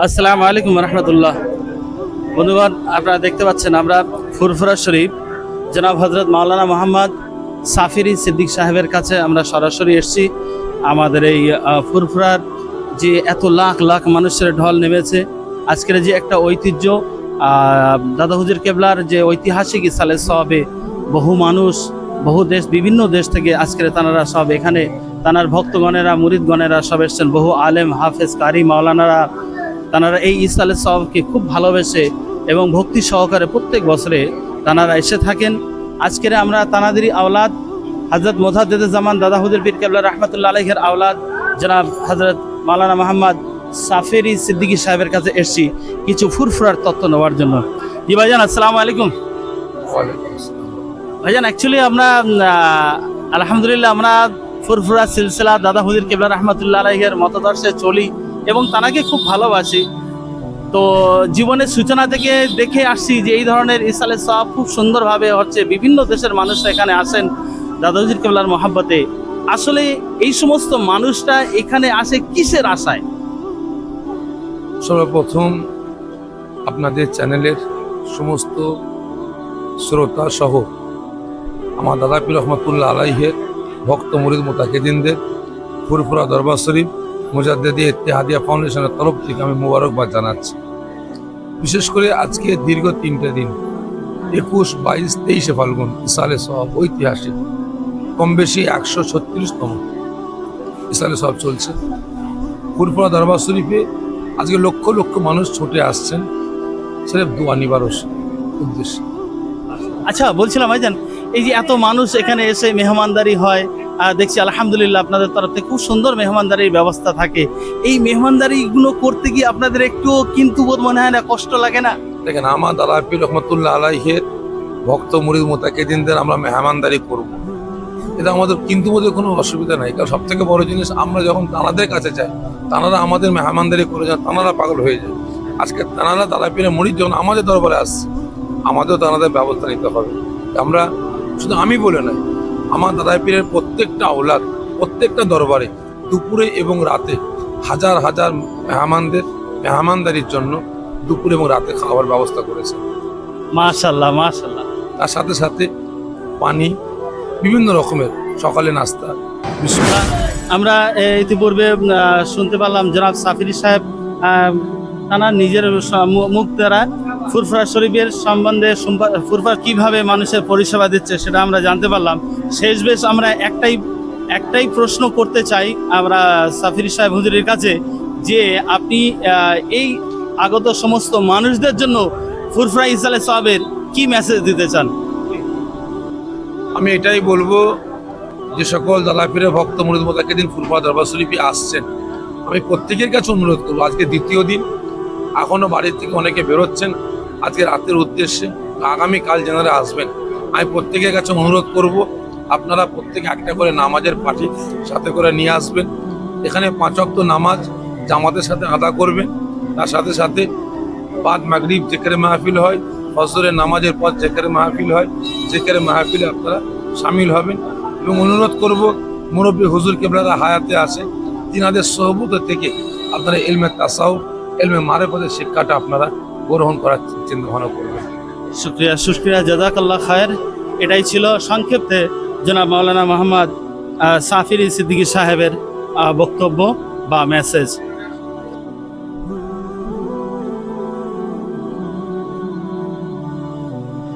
আসসালামু আলাইকুম রহমতুল্লাহ। বন্ধুগণ, আপনারা দেখতে পাচ্ছেন আমরা ফুরফুরা শরীফ। জনাব হজরত মাওলানা মোহাম্মদ সাফিরি সিদ্দিক সাহেবের কাছে আমরা সরাসরি এসেছি। আমাদের এই ফুরফুরার যে এত লাখ লাখ মানুষের ঢল নেমেছে, আজকের যে একটা ঐতিহ্য দাদা হুজুর কেবলার যে ঐতিহাসিক ইসালে সবে বহু মানুষ, বহু দেশ, বিভিন্ন দেশ থেকে আজকের তানারা সব এখানে, তানার ভক্তগণেরা, মুরিদগণেরা সব এসছেন। বহু আলেম, হাফেজ, কারি, মাওলানারা তানারা এই ইসালে সবকে খুব ভালোবেসে এবং ভক্তি সহকারে প্রত্যেক বছরে তানারা এসে থাকেন। আজকের আমরা তানাদেরই আওলাদ হজরত মোজাদ্দেদ জামান দাদা হুজুর পীর কেবলা রহমতুল্লা আলহের আওলাদ জনাব হজরত মালানা মোহাম্মদ সাফেরি সিদ্দিকী সাহেবের কাছে এসেছি কিছু ফুরফুরার তত্ত্ব নেওয়ার জন্য। জি ভাইজান আসসালামু আলাইকুম। ভাইজান অ্যাকচুয়ালি আমরা আলহামদুলিল্লাহ আমরা ফুরফুরা সিলসিলা দাদা হুজুর কেবলা রহমতুল্লাহ আলহের মতদর্শে চলি। এবং তানাকে খুব ভালোবাসি। তো জীবনের সূচনা থেকে দেখে আসছি যে এই ধরনের ইসালে সব খুব সুন্দরভাবে হচ্ছে বিভিন্ন দেশের মানুষরা এখানে আসেন দাদাজির কেবলার মহাব্বতে। আসলে এই সমস্ত মানুষরা এখানে আসে কিসের আশায়? সর্বপ্রথম আপনাদের চ্যানেলের সমস্ত শ্রোতা সহ আমার দাদা পীর রহমতুল্লাহ আলাইহের ভক্ত মুরিদ মোতাকিদিনদের ফুরফুরা দরবার শরীফ মুজাদ্দেদি ইত্তেহাদিয়া ফাউন্ডেশনের তরফ থেকে আমি মোবারকবাদ জানাচ্ছি। বিশেষ করে আজকে দীর্ঘ তিনটে দিন, একুশ, বাইশ, তেইশে ফাল্গুন, ইসালে সব ঐতিহাসিক কম বেশি একশো ছত্রিশতম ইসালে সব চলছে। ফুরফুরা দরবার শরীফে আজকে লক্ষ লক্ষ মানুষ ছুটে আসছেন সেটা দোয়া নিবারস উদ্দেশ্যে। আচ্ছা বলছিলাম ভাইজান, এই যে এত মানুষ এখানে এসে মেহমানদারি হয় দেখছি আলহামদুলিল্লাহ আপনাদের তরফ থেকে খুব সুন্দর মেহমানদারির ব্যবস্থা থাকে। এই মেহমানদারিগুলো করতে গিয়ে আপনাদের একটুও কিন্তু বোধ মনে হয় না কষ্ট লাগে না? দেখেন, আমার পীর রহমতুল্লাহ আলাইহের ভক্ত মুরিদ মোতাকিদিনদের আমরা মেহমানদারি করব। এটা আমাদের কিন্তু বোধ কোনো অসুবিধা নাই। কারণ সব থেকে বড় জিনিস, আমরা যখন তানাদের কাছে যাই, তানারা আমাদের মেহমানদারি করে যান, তানারা পাগল হয়ে যায়। আজকে তানারা পীরের মুরিদ যখন আমাদের দরবারে আসছে, আমাদেরও তানাদের ব্যবস্থা নিতে হবে। আমরা, শুধু আমি বলে নয় আমার দাদা পীরের প্রত্যেকটা আওলাদ প্রত্যেকটা দরবারে দুপুরে এবং রাতে হাজার হাজার মেহমানদের মেহমানদারির জন্য দুপুরে এবং রাতে খাওয়ার ব্যবস্থা করেছে। মাশাল্লাহ মাশাল্লাহ। তার সাথে সাথে পানি বিভিন্ন রকমের সকালে নাস্তা আমরা ইতিপূর্বে শুনতে পারলাম জনাব সাফিরি সাহেব তানার নিজের মুখ দ্বারা ফুরফুরা শরীফের সম্বন্ধে ফুরফুরা কীভাবে মানুষের পরিষেবা দিচ্ছে সেটা আমরা জানতে পারলাম। শেষ বেশ আমরা একটাই একটাই প্রশ্ন করতে চাই আমরা সাফির সাহেব হুজুরের কাছে যে আপনি এই আগত সমস্ত মানুষদের জন্য ফুরফুরা ইসালে সাহেবের কি মেসেজ দিতে চান? আমি এটাই বলব যে সকল দালাপীরের ভক্ত মুরিদ মোতাকে দিন ফুলপা দরবার শরীফে আসছেন। আমি প্রত্যেকের কাছে অনুরোধ করব, আজকে দ্বিতীয় দিন, এখনও বাড়ির থেকে অনেকে বেরোচ্ছেন। আজকে রাতের উদ্দেশ্যে আগামীকাল যেনারা আসবেন, আমি প্রত্যেকের কাছে অনুরোধ করব, আপনারা প্রত্যেকে একটা করে নামাজের পাঠি সাথে করে নিয়ে আসবেন। এখানে পাঁচক্ত নামাজ জামাতের সাথে আদা করবেন। তার সাথে সাথে বাদ মাগরিব, জেকের মাহফিল হয়, ফজরের নামাজের পর জেকের মাহফিল হয়। জেকের মাহফিলে আপনারা সামিল হবেন এবং অনুরোধ করব, মুরব্বী হুজুর কেবলারা হায়াতে আছে তিনাদের সহবুত থেকে আপনারা এলমে তাসাউ এলমে মারে মারেফতের শিক্ষাটা আপনারা গ্রহণ করার চিন্তা ভাবনা করবেন শুক্রিয়া শুক্রিয়া, জাজাকাল্লাহ খায়ের। এটাই ছিল সংক্ষেপে জনাব মাওলানা মোহাম্মদ সাফির সিদ্দিকী সাহেবের বক্তব্য বা মেসেজ।